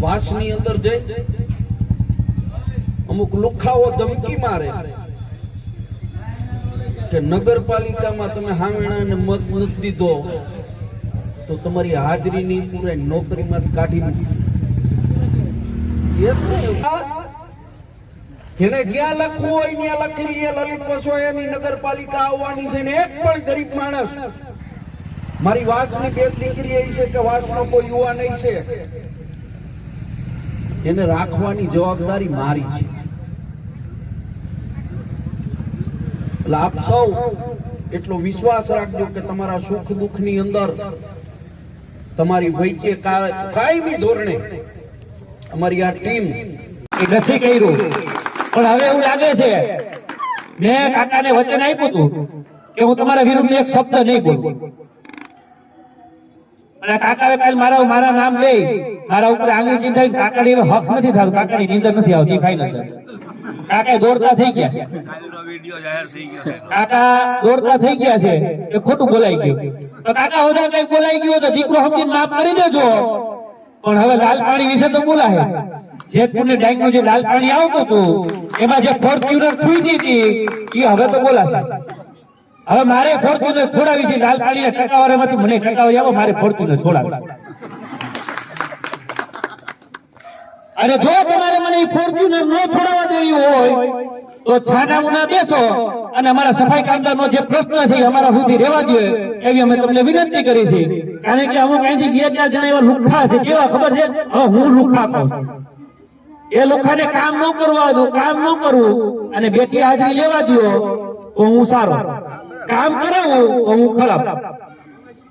વાસની અંદર જઈ અમુક લુખાઓ ધમકી મારે કે નગરપાલિકામાં તમે હામેણાને મત મત દીધો, તો તમારી હાજરીની પૂરે નોકરીમાં કાઢી જેને જ્યાં લખવું હોય ત્યાં લખી લઈએ લલિત વસોયાની નગરપાલિકા આવવાની છે ને એક પણ ગરીબ માણસ. મારી વાસની બે દીકરી એ છે કે વાસનો કોઈ યુવા નહીં છે. એને રાખવાની જવાબદારી મારી છે. એટલે આપ સૌ એટલો વિશ્વાસ રાખજો કે તમારા સુખ દુઃખની અંદર તમારી વૈચે કાયમી ધોરણે અમારી આ ટીમ એ નથી કર્યું. પણ હવે એવું લાગે છે, મેં કાકાને વચન આપ્યું હતું કે હું તમારા વિરુદ્ધ એક શબ્દ નહીં બોલું. ખોટું બોલાઈ ગયું. તો કાકા વધારે કઈ બોલાઈ ગયું તો દીકરો સમજીને માફ કરી દેજો. પણ હવે લાલ પાણી વિશે તો બોલાય. જેતપુરની ડાંગનું જે લાલ પાણી આવતું હતું, એમાં જે ફોર્ચ્યુનર હતી એ હવે તો બોલાશે. હવે મારે ફોર્ચ્યુનર છોડાવી છે, લાલ પાણીના ટકાવાળામાંથી મને ટકાવી આવો મારે ફોર્ચ્યુનર છોડાવી અને જો તમારે મને ફોર્ચ્યુનર ન છોડાવવા દેવી હોય, તો છાના મુના બેસો અને અમારા સફાઈ કામદારનો જે પ્રશ્ન છે અમારા સુધી રહેવા દે એવી અમે તમને વિનંતી કરી છે. કારણ કે અમુક અહીંથી બે ચાર જણા એવા લુખ્ખા છે, કેવા ખબર છે? હવે હું લુખ્ખા કહું એ લોકોને કામ ન કરવા દો કામ ન કરવું અને બેટી હાજરી લેવા દો તો હું સારો. કામ કરાવું તો હું ખરાબ.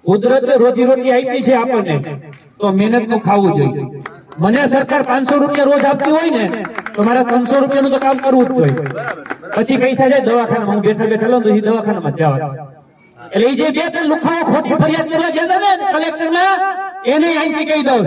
કુદરતે રોજી રોટી આપી છે આપણને, તો મહેનતનું ખાવું જોઈએ. મને સરકાર પાંચસો રૂપિયા રોજ આપતી હોય ને, તો મારે ત્રણસો રૂપિયાનું તો કામ કરવું જ જોઈએ. પછી પૈસા જાય દવાખાનામાં, હું બેઠા બેઠા લઉં તો એ દવાખાનામાં જ જવાનું. એટલે એ જે બે ત્રણ લુખાઓ ખોટી ફરિયાદ કરવા ગયા હતા ને કલેક્ટરમાં એને અહીંથી કહી દઉં